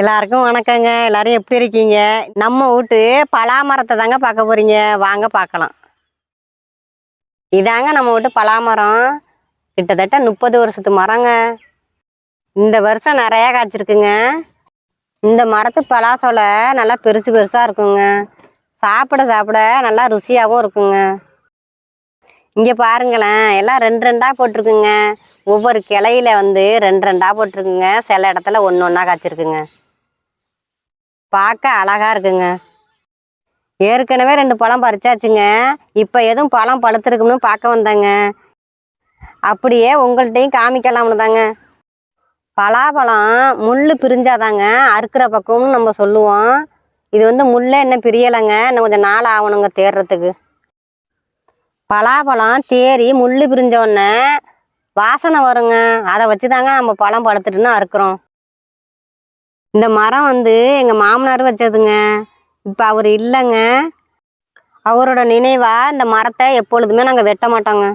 எல்லாருக்கும் வணக்கங்க. எல்லாரும் எப்படி இருக்கீங்க? நம்ம வீட்டு பலாமரத்தை தாங்க பார்க்க போறீங்க. வாங்க பார்க்கலாம். இதாங்க நம்ம வீட்டு பலாமரம். கிட்டத்தட்ட முப்பது வருஷத்து மரங்க. இந்த வருஷம் நிறையா காய்ச்சிருக்குங்க. இந்த மரத்து பலாசோலை நல்லா பெருசு பெருசாக இருக்குங்க. சாப்பிட சாப்பிட நல்லா ருசியாகவும் இருக்குங்க. இங்கே பாருங்களேன். எல்லாம் ரெண்டு ரெண்டாக போட்டிருக்குங்க. ஒவ்வொரு கிளையில வந்து ரெண்டு ரெண்டாக போட்டிருக்குங்க. சில இடத்துல ஒன்று ஒன்றா காய்ச்சிருக்குங்க. பார்க்க அழகா இருக்குங்க. ஏற்கனவே ரெண்டு பழம் பறிச்சாச்சுங்க. இப்போ எதுவும் பழம் பழுத்திருக்குன்னு பார்க்க வந்தாங்க. அப்படியே உங்கள்கிட்டையும் காமிக்கலாம்னு தாங்க. பலாப்பழம் முள் பிரிஞ்சாதாங்க அறுக்கிற பக்கம்னு நம்ம சொல்லுவோம். இது வந்து முள்ளே என்ன பிரியலைங்க. இன்னும் கொஞ்சம் நாள் ஆகணுங்க தேர்றதுக்கு. பலாப்பழம் தேறி முள் பிரிஞ்சோடனே வாசனை வருங்க. அதை வச்சு தாங்க நம்ம பழம் பழுத்துட்டுன்னு அறுக்கிறோம். இந்த மரம் வந்து எங்கள் மாமனார் வச்சதுங்க. இப்போ அவர் இல்லைங்க. அவரோட நினைவா இந்த மரத்தை எப்பொழுதுமே நாங்கள் வெட்ட மாட்டோங்க.